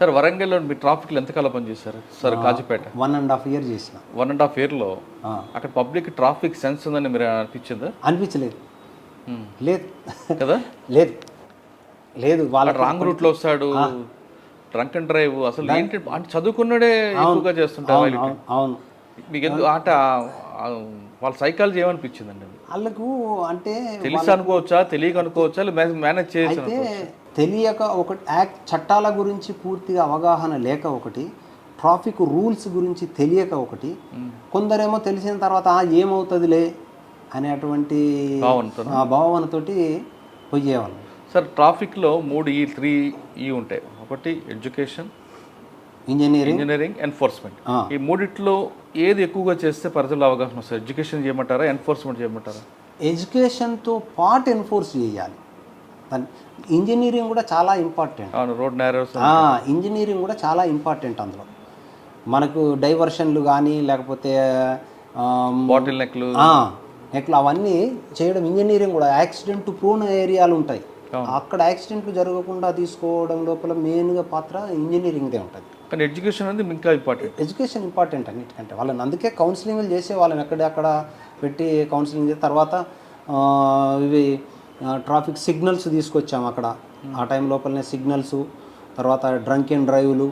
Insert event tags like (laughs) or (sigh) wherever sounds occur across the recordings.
Sir వరంగల్లో మీ ట్రాఫిక్లో ఎంతకాలం పనిచేశారు? Sir Kazipet one and half year చేసిన. వన్ అండ్ హాఫ్ ఇయర్లో. అక్కడ పబ్లిక్ ట్రాఫిక్ సెన్స్ ఉందని మీరు అనిపించిందా? అనిపించలేదు. లేదు. కదా? లేదు. లేదు వాళ్ళ రాంగ్ రూట్లో వస్తాడు డ్రంక్ అండ్ డ్రైవ్ అసలు ఏంటి? అంటే చదువుకున్నాడే ఎక్కువగా చేస్తుంటారు అవును మీకు ఎందుకు అంటే ఆ- ఆ వాళ్ళ సైకాలజీ ఏమనిపించిందండి? వాళ్ళకు అంటే తెలిసి అనుకోవచ్చా? తెలియక అనుకోవచ్చా? మేనేజ్ చేసి తెలియక ఒక యాక్ట్ చట్టాల గురించి పూర్తిగా అవగాహన లేక ఒకటి ట్రాఫిక్ రూల్స్ గురించి తెలియక ఒకటి కొందరేమో తెలిసిన తర్వాత "ఆ, ఏమవుతుందిలే? అనేటువంటి భావనతోటి పోయేవాళ్ళు సార్ ట్రాఫిక్లో మూడు ఈ త్రీ ఈ ఉంటాయి. ఒకటి ఎడ్యుకేషన్ ఇంజనీరింగ్ ఇంజనీరింగ్ ఎన్ఫోర్స్మెంట్. ఈ మూడిట్లో ఏది ఎక్కువగా చేస్తే ప్రజల్లో అవగాహన వస్తుంది? ఎడ్యుకేషన్ చేయమంటారా? ఎన్ఫోర్స్మెంట్ చేయమంటారా? ఎడ్యుకేషన్తో పాటు ఎన్ఫోర్స్ చేయాలి. ఇంజనీరింగ్ కూడా చాలా ఇంపార్టెంట్. రోడ్ ఇంజనీరింగ్ కూడా చాలా ఇంపార్టెంట్ అందులో. మనకు డైవర్షన్లు కానీ లేకపోతే బాటిల్ నెక్లు నెక్లు అవన్నీ చేయడం ఇంజనీరింగ్ కూడా యాక్సిడెంట్ ప్రోన్ ఏరియాలు ఉంటాయి. అక్కడ యాక్సిడెంట్లు జరగకుండా తీసుకోవడం లోపల మెయిన్గా పాత్ర ఇంజనీరింగ్దే ఉంటుంది. కానీ ఎడ్యుకేషన్ అనేది ఇంకా ఇంపార్టెంట్. ఎడ్యుకేషన్ ఇంపార్టెంట్ అన్నిటికంటే. వాళ్ళని అందుకే కౌన్సిలింగ్లు చేసే వాళ్ళని ఎక్కడ అక్కడ పెట్టి కౌన్సిలింగ్ చేసి తర్వాత ఇవి ట్రాఫిక్ సిగ్నల్స్ తీసుకొచ్చాము అక్కడ. ఆ టైం లోపలనే సిగ్నల్స్ తర్వాత డ్రంక్ అండ్ డ్రైవ్లు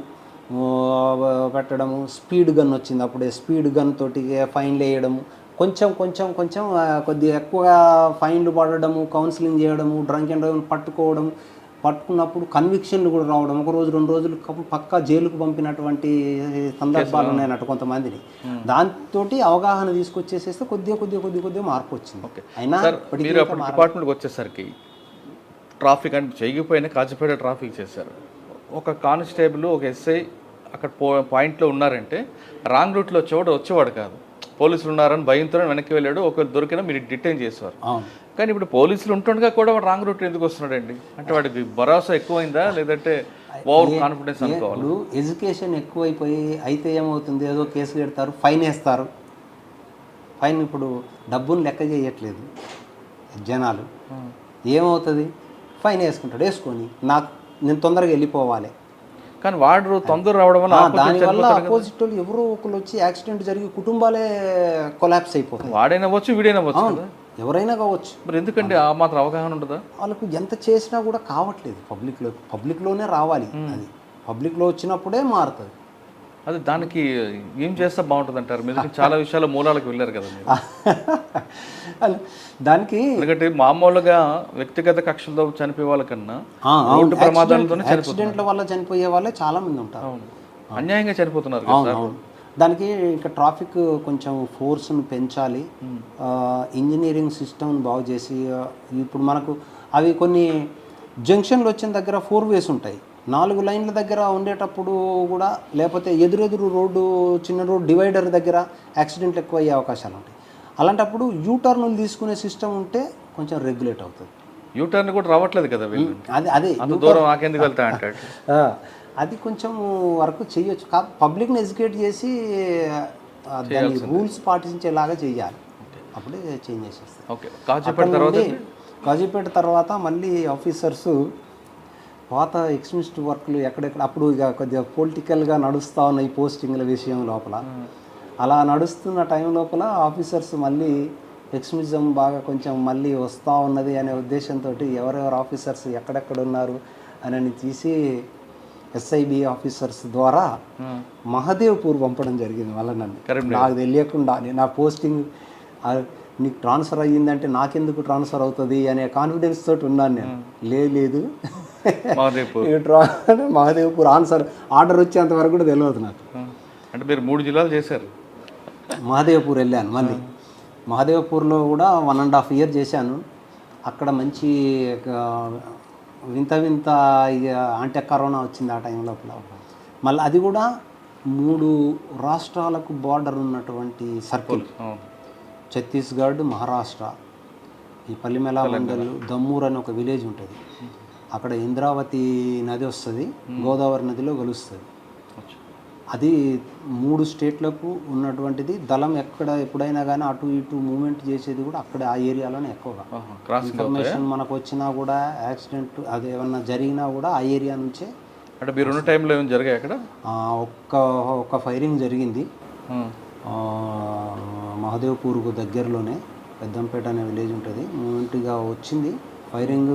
పెట్టడము స్పీడ్ గన్ వచ్చింది. అప్పుడే స్పీడ్ గన్ తోటి ఫైన్లు వేయడము కొంచెం కొంచెం కొంచెం కొద్దిగా ఎక్కువగా ఫైన్లు పడడము కౌన్సిలింగ్ చేయడము డ్రంక్ అండ్ డ్రైవ్ని పట్టుకోవడం పట్టుకున్నప్పుడు కన్విక్షన్లు కూడా రావడం ఒక రోజు రెండు రోజులు పక్కా జైలుకు పంపినటువంటి సందర్భాలు ఉన్నాయన్నట్టు కొంతమందిని. దాంతో అవగాహన తీసుకొచ్చేసేస్తే కొద్దిగా కొద్దిగా కొద్దిగా కొద్దిగా మార్పు వచ్చింది అయినా మీరు అప్పుడు డిపార్ట్మెంట్కి వచ్చేసరికి ట్రాఫిక్ అంటే చేయకపోయినా కాచిపేట ట్రాఫిక్ చేశారు. ఒక కానిస్టేబుల్ ఒక ఎస్ఐ అక్కడ పో పాయింట్లో ఉన్నారంటే రాంగ్ రూట్లో వచ్చేవాడు వచ్చేవాడు కాదు. పోలీసులు ఉన్నారని భయంతో వెనక్కి వెళ్ళాడు. ఒకవేళ దొరికినా మీరు డిటైన్ చేసేవారు. కానీ ఇప్పుడు పోలీసులు ఉంటుండగా కూడా వాడు రాంగ్ రూట్ ఎందుకు వస్తున్నాడండి? అంటే వాడికి భరోసా ఎక్కువైందా? లేదంటే ఓవర్ కాన్ఫిడెన్స్ అనుకోవాలి? ఎడ్యుకేషన్ ఎక్కువైపోయి అయితే ఏమవుతుంది? ఏదో కేసు పెడతారు ఫైన్ వేస్తారు. ఫైన్ ఇప్పుడు డబ్బును లెక్క చేయట్లేదు జనాలు. ఏమవుతుంది? ఫైన్ వేసుకుంటాడు వేసుకొని నాకు నేను తొందరగా వెళ్ళిపోవాలి. కానీ వాడు తొందర రావడం వల్ల దానివల్ల. అపోజిట్ వాళ్ళు ఎవరో ఒకరు వచ్చి యాక్సిడెంట్ జరిగి కుటుంబాలే కొలాప్స్ అయిపోతాయి. వాడైనా అవ్వచ్చు వీడైనా కదా. ఎవరైనా కావచ్చు. మరి ఎందుకండి ఆ మాత్రం అవగాహన ఉంటుందా వాళ్ళకు ఎంత చేసినా కూడా కావట్లేదు. పబ్లిక్లో పబ్లిక్లోనే రావాలి అది. పబ్లిక్లో వచ్చినప్పుడే మారుతుంది. అది దానికి ఏం చేస్తే బాగుంటుంది అంటారు మీరు చాలా విషయాల మూలాలకు వెళ్ళారు కదా మీరు. దానికి ఎందుకంటే మామూలుగా వ్యక్తిగత కక్షలతో చనిపోయే వాళ్ళకన్నా రోడ్డు ప్రమాదాలతోనే యాక్సిడెంట్- యాక్సిడెంట్ల వల్ల చనిపోయే వాళ్ళే చాలా మంది ఉంటారు. అవును. అన్యాయంగా చనిపోతున్నారు దానికి ఇంకా ట్రాఫిక్ కొంచెం ఫోర్స్ను పెంచాలి. ఇంజనీరింగ్ సిస్టమ్ని బాగు చేసి ఇప్పుడు మనకు అవి కొన్ని జంక్షన్లు వచ్చిన దగ్గర ఫోర్ వేస్ ఉంటాయి. నాలుగు లైన్ల దగ్గర ఉండేటప్పుడు కూడా లేకపోతే ఎదురెదురు రోడ్డు చిన్న రోడ్ డివైడర్ దగ్గర యాక్సిడెంట్లు ఎక్కువ అయ్యే అవకాశాలు ఉంటాయి. అలాంటప్పుడు యూటర్న్లు తీసుకునే సిస్టమ్ ఉంటే కొంచెం రెగ్యులేట్ అవుతుంది. యూటర్న్ కూడా రావట్లేదు కదా అది అదే దూరం వెళ్తా (laughs) అంటాడు? అది కొంచెం వరకు చేయొచ్చు. పబ్లిక్ని ఎడ్యుకేట్ చేసి ఆ, దాని రూల్స్ పాటించేలాగా చేయాలి. అప్పుడే చేంజ్ చేసేస్తారు ఓకే. కాచిపేట తర్వాత కాజీపేట తర్వాత మళ్ళీ ఆఫీసర్స్ పాత ఎక్స్ట్రీమిస్ట్ వర్క్లు ఎక్కడెక్కడ అప్పుడు ఇక కొద్దిగా పొలిటికల్గా నడుస్తూ ఉన్న ఈ పోస్టింగ్ల విషయం లోపల. అలా నడుస్తున్న టైం లోపల ఆఫీసర్స్ మళ్ళీ ఎక్స్ట్రీమిజం బాగా కొంచెం మళ్ళీ వస్తూ ఉన్నది అనే ఉద్దేశంతో ఎవరెవరు ఆఫీసర్స్ ఎక్కడెక్కడ ఉన్నారు అని తీసి ఎస్ఐబి ఆఫీసర్స్ ద్వారా మహదేవ్పూర్ పంపడం జరిగింది మళ్ళీ నన్ను. నాకు తెలియకుండా నా పోస్టింగ్ నీకు ట్రాన్స్ఫర్ అయ్యిందంటే నాకెందుకు ట్రాన్స్ఫర్ అవుతుంది అనే కాన్ఫిడెన్స్ తోటి ఉన్నాను నేను. లేదు. ట్రా- మహదేవ్పూర్ ఆన్సర్ ఆర్డర్ వచ్చేంత వరకు కూడా తెలియదు నాకు. అంటే మీరు మూడు జిల్లాలు చేశారు. మహదేవ్పూర్ వెళ్ళాను మళ్ళీ. మహదేవ్పూర్లో కూడా వన్ అండ్ హాఫ్ ఇయర్ చేశాను. అక్కడ మంచి వింత వింత ఇక అంటే కరోనా వచ్చింది ఆ టైం లోపల. మళ్ళీ అది కూడా మూడు రాష్ట్రాలకు బార్డర్ ఉన్నటువంటి సర్కిల్. ఛత్తీస్గఢ్ మహారాష్ట్ర. ఈ పల్లిమెల మండల్ దమ్మూర్ అని ఒక విలేజ్ ఉంటుంది. అక్కడ ఇంద్రావతి నది వస్తుంది గోదావరి నదిలో కలుస్తుంది అది మూడు స్టేట్లకు ఉన్నటువంటిది దళం ఎక్కడ ఎప్పుడైనా కానీ అటు ఇటు మూమెంట్ చేసేది కూడా అక్కడ ఆ ఏరియాలోనే ఎక్కువగా. ఇన్ఫర్మేషన్ మనకు వచ్చినా కూడా యాక్సిడెంట్ అది ఏమన్నా జరిగినా కూడా ఆ ఏరియా నుంచే అంటే మీరు ఉన్న టైంలో ఏమైనా జరిగాయి అక్కడ? ఒక్క ఒక్క ఫైరింగ్ జరిగింది. మహదేవ్పూర్కు దగ్గరలోనే పెద్దంపేట అనే విలేజ్ ఉంటుంది. మూమెంట్గా వచ్చింది. ఫైరింగ్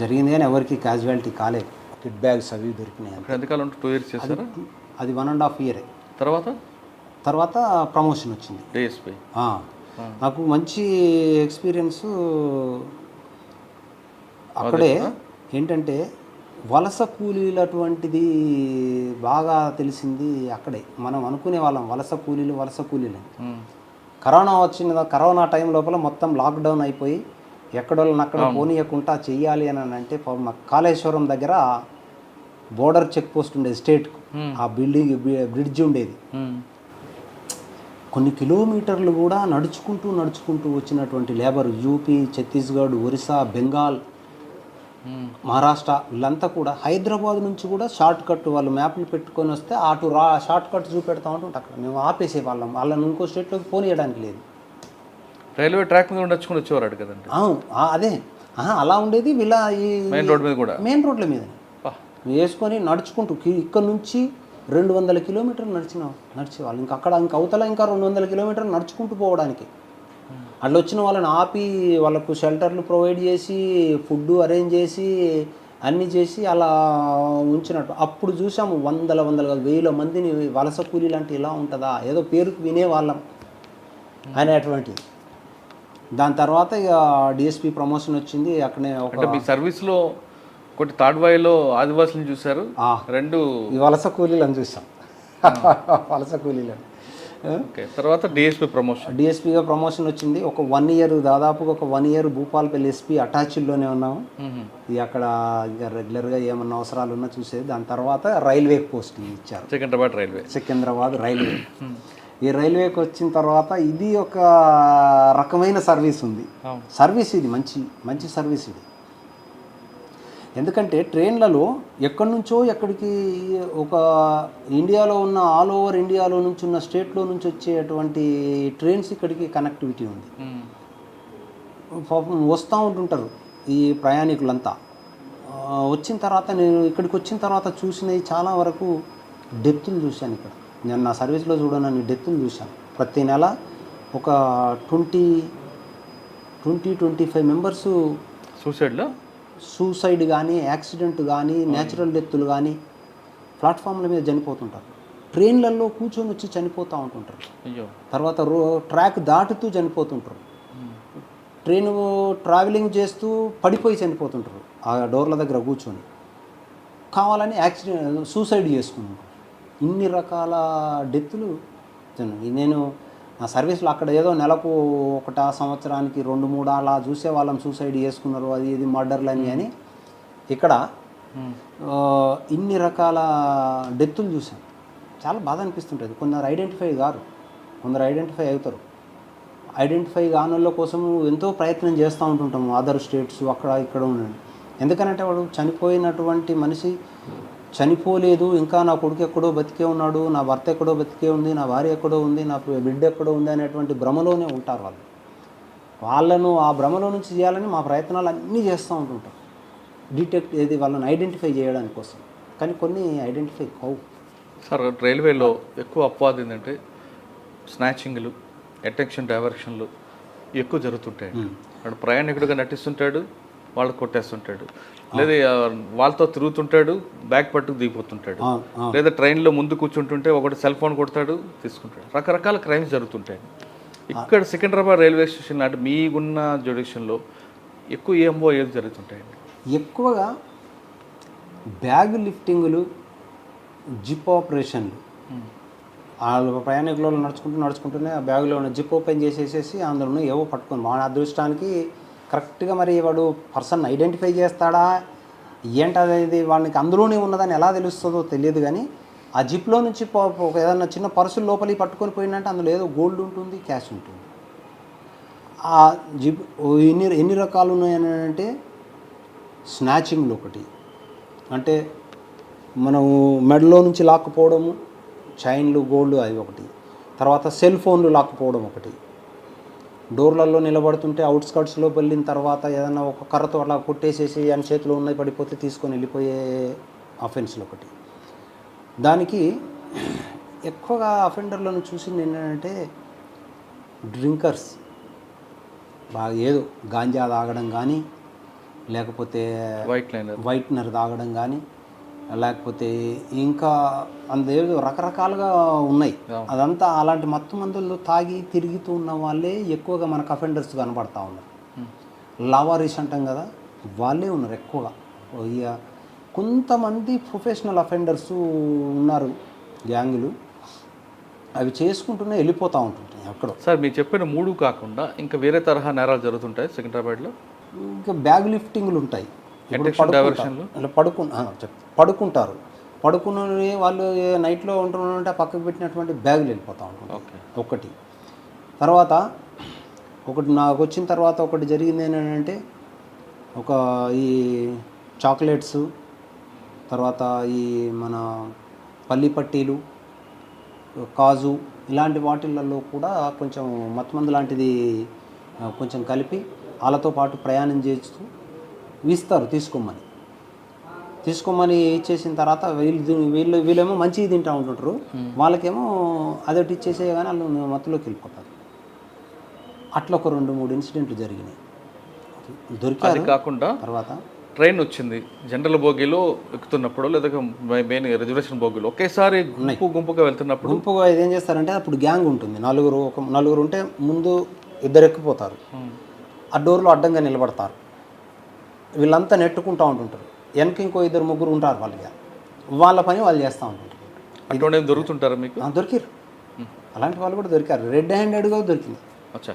జరిగింది కానీ ఎవరికి క్యాజువాలిటీ కాలేదు. కిట్ బ్యాగ్స్ అవి దొరికినాయి ఎంతకాలం టూ ఇయర్స్ అది వన్ అండ్ హాఫ్ ఇయరే తర్వాత? తర్వాత ప్రమోషన్ వచ్చింది. డిఎస్పీ నాకు మంచి ఎక్స్పీరియన్స్ అక్కడే ఏంటంటే వలస కూలీలు అటువంటిది బాగా తెలిసింది అక్కడే. మనం అనుకునే వాళ్ళం వలస కూలీలు వలస కూలీలు. కరోనా వచ్చిన కరోనా టైం లోపల మొత్తం లాక్డౌన్ అయిపోయి ఎక్కడోళ్ళని అక్కడ పోనీయకుండా చెయ్యాలి అని అంటే కాళేశ్వరం దగ్గర బోర్డర్ చెక్ పోస్ట్ ఉండేది స్టేట్కు. ఆ బిల్డింగ్ బ్రిడ్జ్ ఉండేది. కొన్ని కిలోమీటర్లు కూడా నడుచుకుంటూ నడుచుకుంటూ వచ్చినటువంటి లేబర్ యూపీ ఛత్తీస్గఢ్ ఒరిస్సా బెంగాల్ మహారాష్ట్ర వీళ్ళంతా కూడా హైదరాబాద్ నుంచి కూడా షార్ట్ కట్ వాళ్ళు మ్యాప్లు పెట్టుకొని వస్తే అటు రా షార్ట్ కట్ చూపెడతా ఉంటుంటే అక్కడ. మేము ఆపేసే వాళ్ళం. వాళ్ళని ఇంకో స్టేట్లోకి పోనీయడానికి లేదు. రైల్వే ట్రాక్ మీద ఉండొచ్చుకుని వచ్చేవారు కదండి. అవును, అదే. అలా ఉండేది వీళ్ళ ఈ మెయిన్ రోడ్ మీద కూడా. మెయిన్ రోడ్ల మీద. వేసుకొని నడుచుకుంటూ ఇక్కడ నుంచి రెండు వందల కిలోమీటర్లు నడిచిన నడిచేవాళ్ళు. ఇంకా అక్కడ ఇంకా అవతల ఇంకా రెండు వందల కిలోమీటర్లు నడుచుకుంటూ పోవడానికి. అట్లా వచ్చిన వాళ్ళని ఆపి వాళ్ళకు షెల్టర్లు ప్రొవైడ్ చేసి ఫుడ్ అరేంజ్ చేసి అన్నీ చేసి అలా ఉంచినట్టు. అప్పుడు చూసాము వందల వందల కాదు, వేల మందిని వలస కూలీలు అంటే ఇలా ఉంటుందా? ఏదో పేరుకు వినేవాళ్ళం. అనేటువంటి దాని తర్వాత ఇక డిఎస్పి ప్రమోషన్ వచ్చింది అక్కడే ఒక అంటే మీ సర్వీస్లో ఒకటి తాడ్వాయిలో ఆదివాసులను చూశారు. ఆ. రెండు ఈ వలస కూలీలను చూసాం. వలస కూలీలను. ఓకే తర్వాత డిఎస్పీ ప్రమోషన్ డిఎస్పీగా ప్రమోషన్ వచ్చింది. ఒక వన్ ఇయర్ దాదాపుగా ఒక వన్ ఇయర్ భూపాలపల్లి ఎస్పీ అటాచ్డ్లోనే ఉన్నాము. ఇక అక్కడ ఇక రెగ్యులర్గా ఏమన్నా అవసరాలు ఉన్నా చూసేది. దాని తర్వాత రైల్వే పోస్టింగ్ ఇచ్చారు. సికింద్రాబాద్ రైల్వే. సికింద్రాబాద్ రైల్వే. ఈ రైల్వేకి వచ్చిన తర్వాత ఇది ఒక రకమైన సర్వీస్ ఉంది. సర్వీస్ ఇది మంచి మంచి సర్వీస్ ఇది. ఎందుకంటే ట్రైన్లలో ఎక్కడి నుంచో ఎక్కడికి ఒక ఇండియాలో ఉన్న ఆల్ ఓవర్ ఇండియాలో నుంచి ఉన్న స్టేట్లో నుంచి వచ్చేటువంటి ట్రైన్స్ ఇక్కడికి కనెక్టివిటీ ఉంది. పాపం వస్తూ ఉంటుంటారు ఈ ప్రయాణికులంతా. వచ్చిన తర్వాత నేను ఇక్కడికి వచ్చిన తర్వాత చూసినవి చాలా వరకు డెప్తులు చూశాను ఇక్కడ. నేను నా సర్వీస్లో చూడనని డెప్తులు చూశాను. ప్రతి నెల ఒక twenty twenty twenty five members సూసైడ్లో? Suicide కానీ యాక్సిడెంట్ కానీ న్యాచురల్ డెత్తులు కానీ ప్లాట్ఫామ్ల మీద చనిపోతుంటారు. ట్రైన్లలో కూర్చొని వచ్చి చనిపోతూ ఉంటుంటారు. తర్వాత రో ట్రాక్ దాటుతూ చనిపోతుంటారు. ట్రైన్ ట్రావెలింగ్ చేస్తూ పడిపోయి చనిపోతుంటారు ఆ డోర్ల దగ్గర కూర్చొని. కావాలని యాక్సిడెంట్ సూసైడ్ చేసుకుంటారు. ఇన్ని రకాల డెత్తులు. నేను నా సర్వీస్లో అక్కడ ఏదో నెలకు ఒకట సంవత్సరానికి రెండు మూడు అలా చూసే వాళ్ళం సూసైడ్ చేసుకున్నారు అది ఇది మర్డర్లు అని అని. ఇక్కడ ఆ, ఇన్ని రకాల డెత్తులు చూసాం చాలా బాధ అనిపిస్తుంటుంది. కొందరు ఐడెంటిఫై కారు. కొందరు ఐడెంటిఫై అవుతారు. ఐడెంటిఫై కాని వాళ్ళ కోసం ఎంతో ప్రయత్నం చేస్తూ ఉంటుంటాము. అదర్ స్టేట్స్ అక్కడ ఇక్కడ ఉండండి. ఎందుకనంటే వాడు చనిపోయినటువంటి మనిషి చనిపోలేదు ఇంకా నా కొడుకు ఎక్కడో బతికే ఉన్నాడు నా భర్త ఎక్కడో బతికే ఉంది నా భార్య ఎక్కడో ఉంది నా బిడ్డ ఎక్కడో ఉంది అనేటువంటి భ్రమలోనే ఉంటారు వాళ్ళు. వాళ్ళను ఆ భ్రమలో నుంచి చేయాలని మా ప్రయత్నాలు అన్నీ చేస్తూ ఉంటుంటాం. డిటెక్ట్ ఏది వాళ్ళని ఐడెంటిఫై చేయడానికి కోసం. కానీ కొన్ని ఐడెంటిఫై కావు. సార్ రైల్వేలో ఎక్కువ అపవాదం ఏంటంటే స్నాచింగ్లు అటెన్షన్ డైవర్షన్లు ఎక్కువ జరుగుతుంటాయి ప్రయాణికుడిగా నటిస్తుంటాడు వాళ్ళు కొట్టేస్తుంటాడు. లేదా వాళ్ళతో తిరుగుతుంటాడు బ్యాగ్ పట్టుకు దిగిపోతుంటాడు. లేదా ట్రైన్లో ముందు కూర్చుంటుంటే ఒకటి సెల్ ఫోన్ కొడతాడు తీసుకుంటాడు. రకరకాల క్రైమ్స్ జరుగుతుంటాయి. ఇక్కడ సికింద్రాబాద్ రైల్వే స్టేషన్ అంటే మీకున్న జ్యుడిషన్లో ఎక్కువ ఏమో ఏది జరుగుతుంటాయండి ఎక్కువగా బ్యాగ్ లిఫ్టింగులు జిప్ ఆపరేషన్లు. వాళ్ళు ప్రయాణికులు నడుచుకుంటూ నడుచుకుంటూనే ఆ బ్యాగులో ఉన్న జిప్ ఓపెన్ చేసేసేసి అందులో ఏవో పట్టుకొని మా అదృష్టానికి కరెక్ట్గా మరి వాడు పర్సన్ ఐడెంటిఫై చేస్తాడా? ఏంటనేది వాళ్ళకి వాడికి అందులోనే ఉన్నదని ఎలా తెలుస్తుందో తెలియదు కానీ ఆ జిప్లో నుంచి ఏదైనా ఒక ఏదన్నా చిన్న పర్సులు లోపలికి పట్టుకొని పోయిందంటే అందులో ఏదో గోల్డ్ ఉంటుంది క్యాష్ ఉంటుంది. ఆ జిప్ ఎన్ని ఎన్ని రకాలు ఉన్నాయని అంటే స్నాచింగ్లు ఒకటి. అంటే మనము మెడలో నుంచి లాక్కుపోవడము చైన్లు గోల్డ్ అవి ఒకటి. తర్వాత సెల్ ఫోన్లు లాక్కుపోవడం ఒకటి. డోర్లలో నిలబడుతుంటే అవుట్స్కట్స్లో వెళ్ళిన తర్వాత ఏదైనా ఒక కర్రతో అలా కొట్టేసేసి అని చేతిలో ఉన్నాయి పడిపోతే తీసుకొని వెళ్ళిపోయే అఫెన్స్లు ఒకటి. దానికి ఎక్కువగా అఫెండర్లను చూసింది ఏంటంటే డ్రింకర్స్ బాగా ఏదో గాంజా తాగడం కానీ లేకపోతే వైట్ వైట్నర్ తాగడం కానీ లేకపోతే ఇంకా అందేదో రకరకాలుగా ఉన్నాయి. అదంతా అలాంటి మత్తు మందులు తాగి తిరుగుతూ ఉన్న వాళ్ళే ఎక్కువగా మనకు అఫెండర్స్ కనబడతా ఉన్నారు. లావారీస్ అంటాం కదా వాళ్ళే ఉన్నారు ఎక్కువగా. ఇక కొంతమంది ప్రొఫెషనల్ అఫెండర్స్ ఉన్నారు గ్యాంగులు. అవి చేసుకుంటూనే వెళ్ళిపోతూ ఉంటుంటాయి ఎక్కడో. సార్ మీరు చెప్పిన మూడు కాకుండా ఇంకా వేరే తరహా నేరాలు జరుగుతుంటాయి సికింద్రాబాద్లో ఇంకా బ్యాగ్ లిఫ్టింగ్లు ఉంటాయి. ఇప్పుడు పడుకుంటారు. పడుకుని వాళ్ళు నైట్లో ఉంటున్నారంటే పక్కకు పెట్టినటువంటి బ్యాగులు వెళ్ళిపోతూ ఉంటుంది ఒకటి. తర్వాత ఒకటి నాకు వచ్చిన తర్వాత ఒకటి జరిగింది ఏంటంటే ఒక ఈ చాక్లెట్స్ తర్వాత ఈ మన పల్లి పట్టీలు కాజు ఇలాంటి వాటిలలో కూడా కొంచెం మత్తుమందు లాంటిది కొంచెం కలిపి వాళ్ళతో పాటు ప్రయాణం చేస్తూ ఇస్తారు తీసుకోమని. తీసుకోమని ఇచ్చేసిన తర్వాత వీళ్ళు వీళ్ళు వీళ్ళేమో మంచిగా తింటూ ఉంటుంటారు వాళ్ళకేమో అదొకటి ఇచ్చేసే కానీ వాళ్ళు మత్తులోకి వెళ్ళిపోతారు. అట్లా ఒక రెండు మూడు ఇన్సిడెంట్లు జరిగినాయి. దొరికారు. కాకుండా తర్వాత ట్రైన్ వచ్చింది. జనరల్ బోగిలో ఎక్కుతున్నప్పుడు లేదా మెయిన్ రిజర్వేషన్ బోగిలో ఒకేసారి గుంపు గుంపుగా వెళ్తున్నప్పుడు గుంపుగా ఏం చేస్తారంటే అప్పుడు గ్యాంగ్ ఉంటుంది. నలుగురు ఒక నలుగురు ఉంటే ముందు ఇద్దరు ఎక్కిపోతారు. ఆ డోర్లో అడ్డంగా నిలబడతారు. వీళ్ళంతా నెట్టుకుంటూ ఉంటుంటారు. వెనక ఇంకో ఇద్దరు ముగ్గురు ఉంటారు వాళ్ళకి వాళ్ళ పని వాళ్ళు చేస్తూ ఉంటుంటారు అటువంటి దొరుకుతుంటారా మీకు? దొరికారు అలాంటి వాళ్ళు కూడా దొరికారు. రెడ్ హ్యాండెడ్గా దొరికింది. అచ్చా.